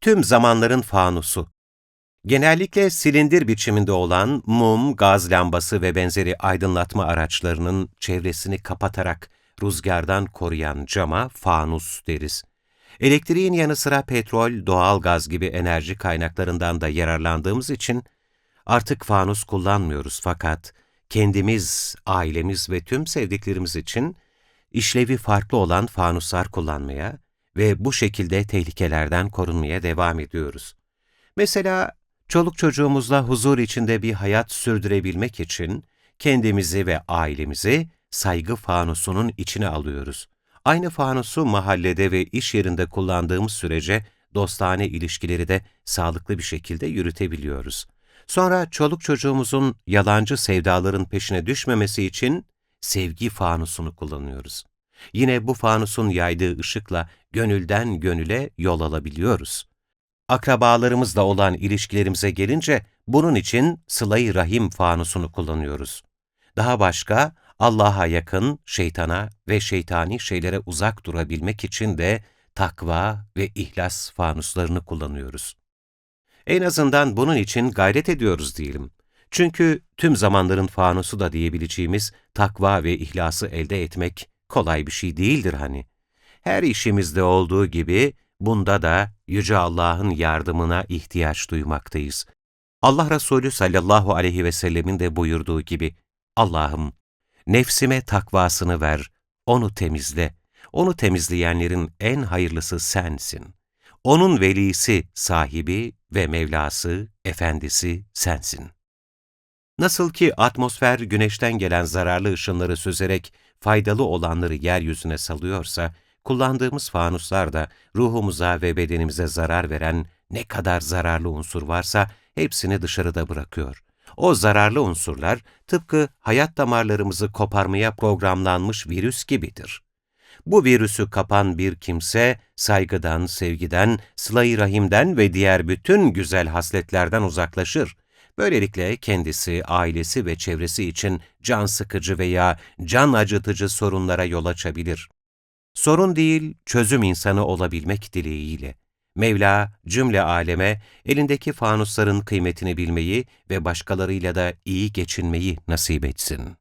Tüm zamanların fanusu. Genellikle silindir biçiminde olan mum, gaz lambası ve benzeri aydınlatma araçlarının çevresini kapatarak rüzgardan koruyan cama fanus deriz. Elektriğin yanı sıra petrol, doğal gaz gibi enerji kaynaklarından da yararlandığımız için artık fanus kullanmıyoruz fakat kendimiz, ailemiz ve tüm sevdiklerimiz için işlevi farklı olan fanuslar kullanmaya ve bu şekilde tehlikelerden korunmaya devam ediyoruz. Mesela çoluk çocuğumuzla huzur içinde bir hayat sürdürebilmek için kendimizi ve ailemizi saygı fanusunun içine alıyoruz. Aynı fanusu mahallede ve iş yerinde kullandığımız sürece dostane ilişkileri de sağlıklı bir şekilde yürütebiliyoruz. Sonra çoluk çocuğumuzun yalancı sevdaların peşine düşmemesi için sevgi fanusunu kullanıyoruz. Yine bu fanusun yaydığı ışıkla gönülden gönüle yol alabiliyoruz. Akrabalarımızla olan ilişkilerimize gelince bunun için sıla rahim fanusunu kullanıyoruz. Daha başka Allah'a yakın, şeytana ve şeytani şeylere uzak durabilmek için de takva ve ihlas fanuslarını kullanıyoruz. En azından bunun için gayret ediyoruz diyelim. Çünkü tüm zamanların fanusu da diyebileceğimiz takva ve ihlası elde etmek kolay bir şey değildir hani. Her işimizde olduğu gibi bunda da Yüce Allah'ın yardımına ihtiyaç duymaktayız. Allah Resulü sallallahu aleyhi ve sellemin de buyurduğu gibi, Allah'ım nefsime takvasını ver, onu temizle. Onu temizleyenlerin en hayırlısı sensin. Onun velisi, sahibi ve Mevlası, efendisi sensin. Nasıl ki atmosfer güneşten gelen zararlı ışınları süzerek faydalı olanları yeryüzüne salıyorsa, kullandığımız fanuslar da ruhumuza ve bedenimize zarar veren ne kadar zararlı unsur varsa hepsini dışarıda bırakıyor. O zararlı unsurlar tıpkı hayat damarlarımızı koparmaya programlanmış virüs gibidir. Bu virüsü kapan bir kimse saygıdan, sevgiden, sıla rahimden ve diğer bütün güzel hasletlerden uzaklaşır. Böylelikle kendisi, ailesi ve çevresi için can sıkıcı veya can acıtıcı sorunlara yol açabilir. Sorun değil, çözüm insanı olabilmek dileğiyle. Mevla cümle aleme elindeki fanusların kıymetini bilmeyi ve başkalarıyla da iyi geçinmeyi nasip etsin.